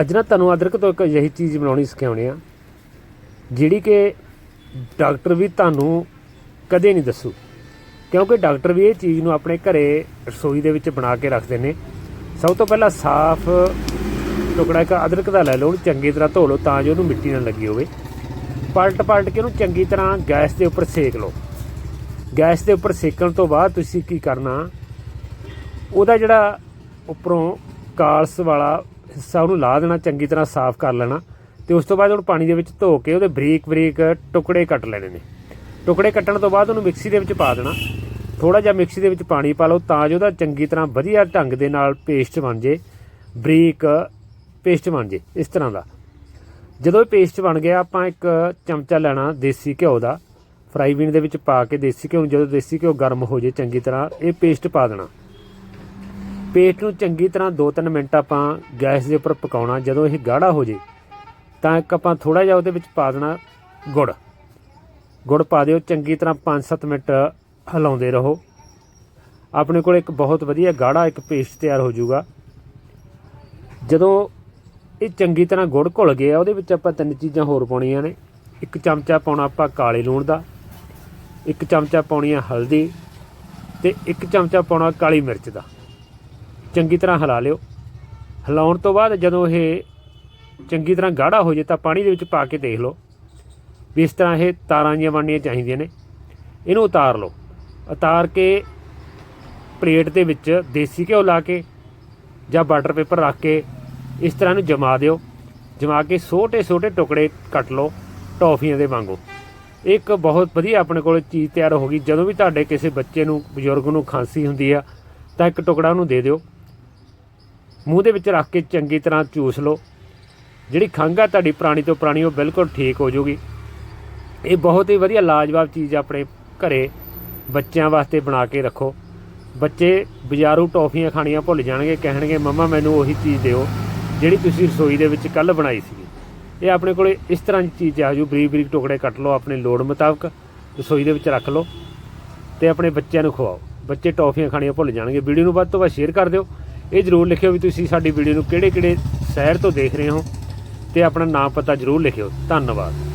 ਅੱਜ ਨਾ ਤੁਹਾਨੂੰ ਅਦਰਕ ਤੋਂ ਇੱਕ ਅਜਿਹੀ ਚੀਜ਼ ਬਣਾਉਣੀ ਸਿਖਾਉਣੀ ਆ, ਜਿਹੜੀ ਕਿ ਡਾਕਟਰ ਵੀ ਤੁਹਾਨੂੰ ਕਦੇ ਨਹੀਂ ਦੱਸੂ। ਕਿਉਂਕਿ ਡਾਕਟਰ ਵੀ ਇਹ ਚੀਜ਼ ਨੂੰ ਆਪਣੇ ਘਰੇ ਰਸੋਈ ਦੇ ਵਿੱਚ ਬਣਾ ਕੇ ਰੱਖਦੇ ਨੇ। ਸਭ ਤੋਂ ਪਹਿਲਾਂ ਸਾਫ਼ ਟੁਕੜਾ ਇੱਕ ਅਦਰਕ ਦਾ ਲੈ ਲਓ, ਉਹਨੂੰ ਚੰਗੀ ਤਰ੍ਹਾਂ ਧੋ ਲਓ ਤਾਂ ਜੋ ਉਹਨੂੰ ਮਿੱਟੀ ਨਾ ਲੱਗੀ ਹੋਵੇ। ਪਲਟ ਪਲਟ ਕੇ ਉਹਨੂੰ ਚੰਗੀ ਤਰ੍ਹਾਂ ਗੈਸ ਦੇ ਉੱਪਰ ਸੇਕ ਲਓ। ਗੈਸ ਦੇ ਉੱਪਰ ਸੇਕਣ ਤੋਂ ਬਾਅਦ ਤੁਸੀਂ ਕੀ ਕਰਨਾ, ਉਹਦਾ ਜਿਹੜਾ ਉੱਪਰੋਂ ਕਾਲਸ ਵਾਲਾ ਹਿੱਸਾ ਉਹਨੂੰ ਲਾ ਦੇਣਾ, ਚੰਗੀ ਤਰ੍ਹਾਂ ਸਾਫ਼ ਕਰ ਲੈਣਾ ਤੇ ਉਸ ਤੋਂ ਬਾਅਦ ਉਹਨੂੰ ਪਾਣੀ ਦੇ ਵਿੱਚ ਧੋ ਕੇ ਉਹਦੇ ਬਰੀਕ ਬਰੀਕ ਟੁਕੜੇ ਕੱਟ ਲੈਣੇ ਨੇ। ਟੁਕੜੇ ਕੱਟਣ ਤੋਂ ਬਾਅਦ ਉਹਨੂੰ ਮਿਕਸੀ ਦੇ ਵਿੱਚ ਪਾ ਦੇਣਾ। ਥੋੜਾ ਜਿਹਾ ਮਿਕਸੀ ਦੇ ਵਿੱਚ ਪਾਣੀ ਪਾ ਲਓ ਤਾਂ ਜੋ ਉਹਦਾ ਚੰਗੀ ਤਰ੍ਹਾਂ ਵਧੀਆ ਢੰਗ ਦੇ ਨਾਲ ਪੇਸਟ ਬਣ ਜੇ, ਬਰੀਕ ਪੇਸਟ ਬਣ ਜੇ ਇਸ ਤਰ੍ਹਾਂ ਦਾ। ਜਦੋਂ ਇਹ ਪੇਸਟ ਬਣ ਗਿਆ, ਆਪਾਂ ਇੱਕ ਚਮਚਾ ਲੈਣਾ ਦੇਸੀ ਘਿਓ ਦਾ। ਫਰਾਈ ਬੀਨ ਦੇ ਵਿੱਚ ਪਾ ਕੇ ਦੇਸੀ ਘਿਓ ਨੂੰ ਜਦੋਂ ਦੇਸੀ ਘਿਓ ਗਰਮ ਹੋ ਜੇ, ਚੰਗੀ ਤਰ੍ਹਾਂ ਇਹ ਪੇਸਟ ਪਾ ਦੇਣਾ। ਪੇਸਟ ਨੂੰ ਚੰਗੀ ਤਰ੍ਹਾਂ 2-3 ਮਿੰਟ ਆਪਾਂ ਗੈਸ ਦੇ ਉੱਪਰ ਪਕਾਉਣਾ, ਜਦੋਂ ਇਹ ਗਾੜਾ ਹੋ ਜੇ, ਤਾਂ ਇੱਕ ਆਪਾਂ ਥੋੜਾ ਜਿਹਾ ਉਹਦੇ ਵਿੱਚ ਪਾ ਦੇਣਾ ਗੁੜ। ਗੁੜ ਪਾ ਦਿਓ, ਚੰਗੀ ਤਰ੍ਹਾਂ 5-7 ਮਿੰਟ ਹਿਲਾਉਂਦੇ ਰਹੋ। ਆਪਣੇ ਕੋਲ ਇੱਕ ਬਹੁਤ ਵਧੀਆ ਗਾੜਾ, ਇੱਕ ਪੇਸਟ ਤਿਆਰ ਹੋ ਜਾਊਗਾ। ਜਦੋਂ ਇਹ ਚੰਗੀ ਤਰ੍ਹਾਂ ਗੁੜ ਘੁਲ ਗਿਆ ਉਹਦੇ ਵਿੱਚ ਆਪਾਂ ਤਿੰਨ ਚੀਜ਼ਾਂ ਹੋਰ ਪਾਉਣੀਆਂ ਨੇ। ਇੱਕ ਚਮਚਾ ਪਾਉਣਾ ਆਪਾਂ ਕਾਲੇ ਲੂਣ ਦਾ, ਇੱਕ ਚਮਚਾ ਪਾਉਣੀ ਆ ਹਲਦੀ, ਤੇ ਇੱਕ ਚਮਚਾ ਪਾਉਣਾ ਕਾਲੀ ਮਿਰਚ ਦਾ। ਚੰਗੀ ਤਰ੍ਹਾਂ ਹਿਲਾ ਲਿਓ। ਹਿਲਾਉਣ ਤੋਂ ਬਾਅਦ ਜਦੋਂ ਇਹ ਚੰਗੀ ਤਰ੍ਹਾਂ ਗਾੜਾ ਹੋ ਜੇ ਤਾਂ ਪਾਣੀ ਦੇ ਵਿੱਚ ਪਾ ਕੇ ਦੇਖ ਲਓ ਵੀ ਇਸ ਤਰ੍ਹਾਂ ਇਹ ਤਾਰਾਂ ਜੀਆਂ ਬਣਨੀਆਂ ਚਾਹੀਦੀਆਂ ਨੇ। ਇਹਨੂੰ ਉਤਾਰ ਲਓ। ਉਤਾਰ ਕੇ ਪਲੇਟ ਦੇ ਵਿੱਚ ਦੇਸੀ ਘਿਓ ਲਾ ਕੇ ਜਾਂ ਬਟਰ ਪੇਪਰ ਰੱਖ ਕੇ ਇਸ ਤਰ੍ਹਾਂ ਨੂੰ ਜਮਾ ਦਿਓ। ਜਮਾ ਕੇ ਛੋਟੇ ਛੋਟੇ ਟੁਕੜੇ ਕੱਟ ਲਓ ਟੌਫੀਆਂ ਦੇ ਵਾਂਗੂ। ਇੱਕ ਬਹੁਤ ਵਧੀਆ ਆਪਣੇ ਕੋਲ ਚੀਜ਼ ਤਿਆਰ ਹੋ ਗਈ। ਜਦੋਂ ਵੀ ਤੁਹਾਡੇ ਕਿਸੇ ਬੱਚੇ ਨੂੰ, ਬਜ਼ੁਰਗ ਨੂੰ ਖਾਂਸੀ ਹੁੰਦੀ ਆ ਤਾਂ ਇੱਕ ਟੁਕੜਾ ਉਹਨੂੰ ਦੇ ਦਿਓ। ਮੂੰਹ ਦੇ ਵਿੱਚ ਰੱਖ ਕੇ ਚੰਗੀ ਤਰ੍ਹਾਂ ਚੂਸ ਲਓ। ਜਿਹੜੀ ਖੰਘ ਆ ਤੁਹਾਡੀ ਪੁਰਾਣੀ ਤੋਂ ਪੁਰਾਣੀ, ਉਹ ਬਿਲਕੁਲ ਠੀਕ ਹੋ ਜਾਊਗੀ ਇਹ ਬਹੁਤ ਹੀ ਵਧੀਆ ਲਾਜਵਾਬ ਚੀਜ਼ ਆਪਣੇ ਘਰੇ ਬੱਚਿਆਂ ਵਾਸਤੇ ਬਣਾ ਕੇ ਰੱਖੋ। ਬੱਚੇ ਬਾਜ਼ਾਰੂ ਟੌਫੀਆਂ ਖਾਣੀਆਂ ਭੁੱਲ ਜਾਣਗੇ, ਕਹਿਣਗੇ, ਮੰਮਾ, ਮੈਨੂੰ ਉਹੀ ਚੀਜ਼ ਦਿਓ, ਜਿਹੜੀ ਤੁਸੀਂ ਰਸੋਈ ਦੇ ਵਿੱਚ ਕੱਲ ਬਣਾਈ ਸੀ। ਇਹ ਆਪਣੇ ਕੋਲੇ ਇਸ ਤਰ੍ਹਾਂ ਦੀ ਚੀਜ਼ ਆ ਜੂ, ਬਰੀਕ ਬਰੀਕ ਟੁਕੜੇ ਕੱਟ ਲਓ, ਆਪਣੇ ਲੋੜ ਮੁਤਾਬਕ ਰਸੋਈ ਦੇ ਵਿੱਚ ਰੱਖ ਲਓ ਤੇ ਆਪਣੇ ਬੱਚਿਆਂ ਨੂੰ ਖਵਾਓ। ਬੱਚੇ ਟੌਫੀਆਂ ਖਾਣੀਆਂ ਭੁੱਲ ਜਾਣਗੇ। ਵੀਡੀਓ ਨੂੰ ਵੱਧ ਤੋਂ ਵੱਧ ਸ਼ੇਅਰ ਕਰ ਦਿਓ। ਇਹ ਜਰੂਰ ਲਿਖਿਓ ਵੀ ਤੁਸੀਂ ਸਾਡੀ ਵੀਡੀਓ ਨੂੰ ਕਿਹੜੇ ਕਿਹੜੇ ਸ਼ਹਿਰ ਤੋਂ ਦੇਖ ਰਹੇ ਹੋ ਤੇ ਆਪਣਾ ਨਾਮ ਪਤਾ ਜਰੂਰ ਲਿਖਿਓ। ਧੰਨਵਾਦ।